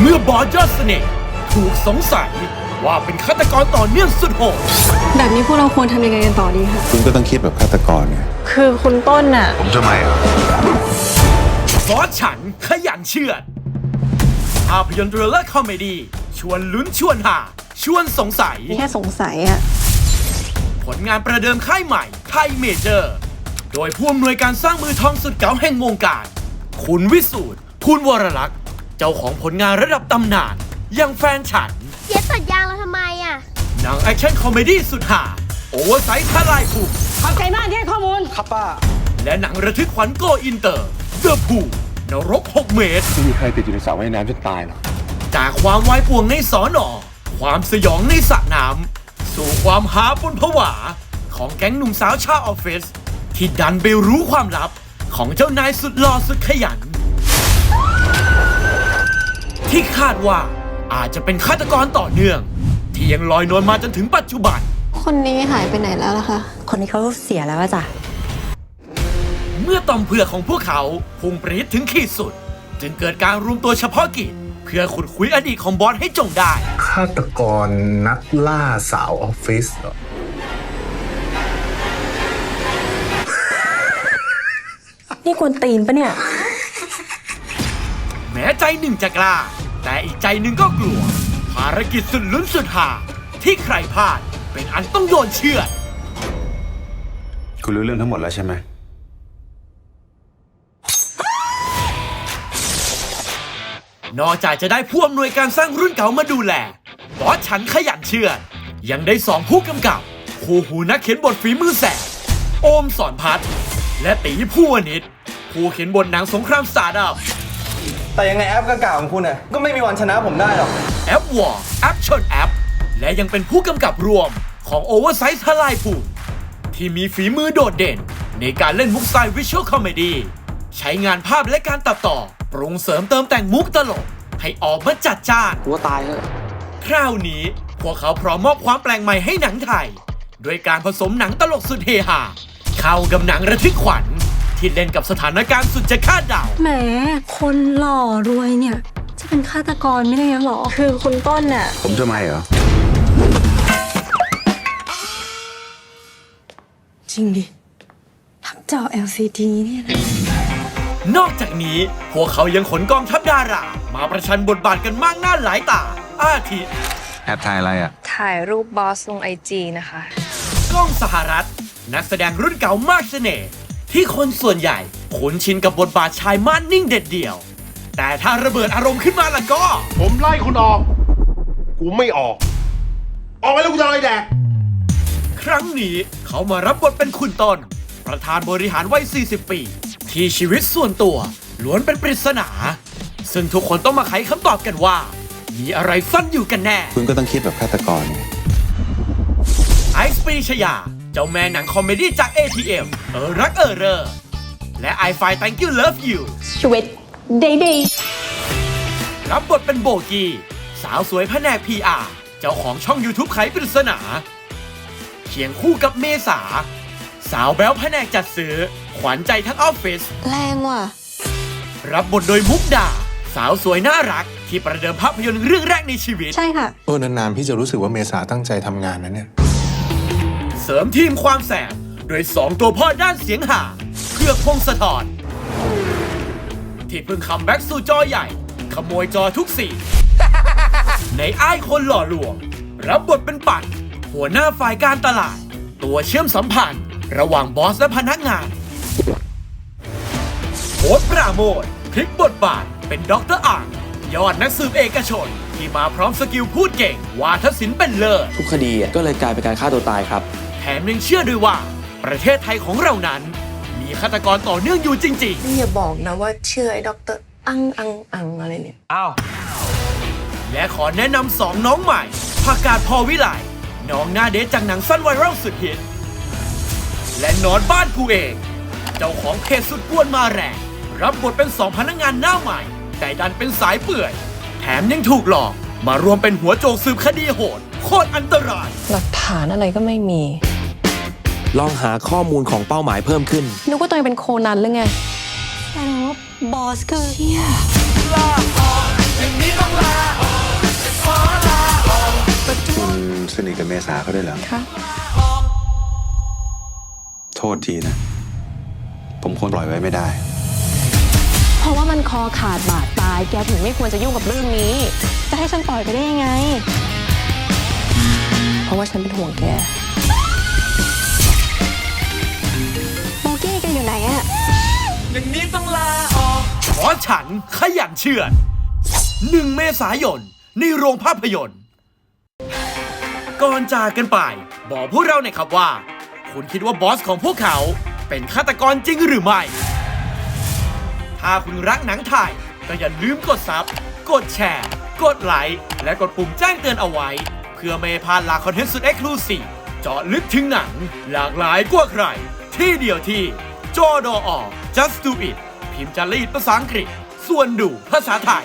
เมื่อบอสยอดเสน่ห์ถูกสงสัยว่าเป็นฆาตกรต่อเนื่องสุดโหด แบบนี้พวกเราควรทำยังไงกันต่อดีคะคุณก็ต้องคิดแบบฆาตกรเนี่ย คือคุณต้นน่ะ ผมทำไมอะบอสฉันขยันเชื่อดภาพยนตร์ดราม่าคอมเมดี้ชวนลุ้นชวนหา ชวนสงสัย แค่สงสัยอะผลงานประเดิมค่ายใหม่ไทยเมเจอร์ โดยผู้อำนวยการสร้างมือทองสุดเก๋าแห่งวงการ คุณวิสูตรภูลวรลักษณ์ เจ้าของผลงานระดับตำนานอย่างแฟนฉัน เจ๊ตัดยางเราทำไมอะ หนังแอคชั่นคอมเมดี้สุดหาโอเวอร์ไซส์ทลายภูมิขอบใจมากที่ให้ข้อมูลและหนังระทึกขวัญโกอินเตอร์ The Pool นรก 6 เมตร ไม่มีใครติดอยู่ในสระว่ายน้ำจนตายหรอกจากความวายป่วงในสอนอความสยองในสระน้ำสู่ความหาบนผวา ของแก๊งหนุ่มสาวชาวออฟฟิศที่ดันไปรู้ความลับของเจ้านายสุดหล่อสุดขยัน ที่คาดว่าอาจจะเป็นฆาตกรต่อเนื่อง ที่ยังลอยนวลมาจนถึงปัจจุบัน คนนี้หายไปไหนแล้วล่ะคะ คนนี้เขาเสียแล้วอะจ้ะ เมื่อต่อมเผือกของพวกเขาพุ่งปรีดถึงขีดสุด จึงเกิดการรวมตัวเฉพาะกิจ เพื่อขุดคุยอดีตของบอสให้จงได้ ฆาตกรนักล่าสาวออฟฟิศเหรอนี่กวนตีนปะเนี่ย แม้ใจหนึ่งจะกล้า แต่อีกใจหนึ่งก็กลัว ภารกิจสุดลุ้นสุดหา ที่ใครพลาดเป็นอันต้องโยนเชือดคุณรู้เรื่องทั้งหมดแล้วใช่ไหม นอกจากจะได้ผู้อำนวยการสร้างรุ่นเก่ามาดูแลบอสฉันขยันเชื่อดยังได้สองผู้กำกับคู่หูนักเขียนบทฝีมือแสบโอมสอนพัฒน์และตีผู้วนิชผู้เขียนบทหนังสงครามสตาร์ทอัพ แต่ยังไงแอปกากาของคุณน่ะก็ไม่มีวันชนะผมได้หรอกแอปวอร์แอปชนแอป และยังเป็นผู้กำกับรวมของโอเวอร์ไซส์ทลายภูมิที่มีฝีมือโดดเด่น ในการเล่นมุกสไตล์วิชวลคอมเมดี้ใช้งานภาพและการตัดต่อ ปรุงเสริมเติมแต่งมุกตลก ให้ออกมาจัดจ้านกูว่าตายเถอะคราวนี้ พวกเขาพร้อมมอบความแปลงใหม่ให้หนังไทย ด้วยการผสมหนังตลกสุดเฮฮาเข้ากับหนังระทึกขวัญ ที่เล่นกับสถานการณ์สุดจะคาดเดา แหม คนหล่อรวยเนี่ย จะเป็นฆาตกรไม่ได้ยังหรอ คือคุณต้นน่ะ ผมทำไมเหรอ จริงดิทับจอ LCD เนี่ยนะ นอกจากนี้ พวกเขายังขนกองทัพดารา มาประชันบทบาทกันมากหน้าหลายตา อาทิแอบถ่ายอะไรอะ ถ่ายรูปบอสลงไอจีนะคะ กล้องสหรัฐ นักแสดงรุ่นเก่ามากเสน่ห์ ที่คนส่วนใหญ่คุ้นชินกับบทบาทชายม่านนิ่งเด็ดเดี่ยว แต่ถ้าระเบิดอารมณ์ขึ้นมาล่ะก็ ผมไล่คุณออก กูไม่ออก ออกไปแล้วกูจะเอาอะไรแดก ครั้งนี้เขามารับบทเป็นคุณต้นประธานบริหารวัย 40 ปี ที่ชีวิตส่วนตัวล้วนเป็นปริศนา ซึ่งทุกคนต้องมาไขคำตอบกันว่า มีอะไรซ่อนอยู่กันแน่ คุณก็ต้องคิดแบบฆาตกรเนี่ยไอซ์ปรีชยา เจ้าแม่หนังคอมเมดี้จาก ATM เออรักเออเรอ และ I Find Thank You Love You ชีวิตเดย์เดย์รับบทเป็นโบกี้ สาวสวยแผนก PR เจ้าของช่อง YouTube ไขปริศนาเคียงคู่กับเมษา สาวแบ๊วแผนกจัดซื้อ ขวัญใจทั้งออฟฟิศแรงว่ะ รับบทโดยมุกดา สาวสวยน่ารัก ที่ประเดิมภาพยนตร์เรื่องแรกในชีวิต ใช่ค่ะ เออนานๆพี่จะรู้สึกว่าเมษาตั้งใจทำงานนะเนี่ย เสริมทีมความแสบโดยสองตัวพ่อด้านเสียงหาเพื่อพงศธรที่เพิ่งคัมแบ็กสู่จอใหญ่ ขโมยจอทุกสีในอ้ายคนหล่อลวง รับบทเป็นปั่น หัวหน้าฝ่ายการตลาด ตัวเชื่อมสัมพันธ์ ระหว่างบอสและพนักงานโอ๊ตปราโมทพลิกบทบาทเป็นด็อกเตอร์อ่างยอดนักสืบเอกชน ที่มาพร้อมสกิลพูดเก่ง วาทศิลป์เป็นเลิศทุกคดีก็เลยกลายเป็นการฆ่าตัวตายครับ แถมยังเชื่อด้วยว่า ประเทศไทยของเรานั้น มีฆาตกรต่อเนื่องอยู่จริง นี่อย่าบอกนะว่าเชื่อไอ้ด็อกเตอร์อังอังอังอะไรเนี่ย อ้าว ๆ และขอแนะนำสองน้องใหม่ผักกาดพอวิไลน้องหน้าเดทจากหนังสั้นไวรัลสุดฮิต และนอนบ้านกูเอง เจ้าของเพจสุดกวนมาแรง รับบทเป็นสองพนักงานหน้าใหม่ แต่ดันเป็นสายเปื่อย แถมยังถูกหลอก มารวมเป็นหัวโจกสืบคดีโหด โคตรอันตราย หลักฐานอะไรก็ไม่มี ลองหาข้อมูลของเป้าหมายเพิ่มขึ้น นึกว่าตัวเองเป็นโคนันหรือไงแสดงว่าบอสคือเชี่ยคุณสนิทกับเมษาเขาด้วยเหรอ ค่ะ โทษทีนะ ผมควรปล่อยไว้ไม่ได้ เพราะว่ามันคอขาดบาดตาย แกถึงไม่ควรจะยุ่งกับเรื่องนี้ จะให้ฉันปล่อยไปได้ยังไง เพราะว่าฉันเป็นห่วงแก ฉันขยันเชื่อดหนึ่งเมษายน ในโรงภาพยนตร์ ก่อนจากกันไป บอกพวกเราหน่อยครับว่า คุณคิดว่าบอสของพวกเขาเป็นฆาตกรจริงหรือไม่ ถ้าคุณรักหนังไทย ก็อย่าลืมกดซับ กดแชร์ กดไลค์ และกดปุ่มแจ้งเตือนเอาไว้ เพื่อไม่พลาดหลากคอนเทนต์สุดเอ็กซ์คลูซีฟเจาะลึกถึงหนัง หลากหลายกว่าใคร ที่เดียวที่จอดออ just do it พิมพ์จารีตภาษาอังกฤษ ส่วนดูภาษาไทย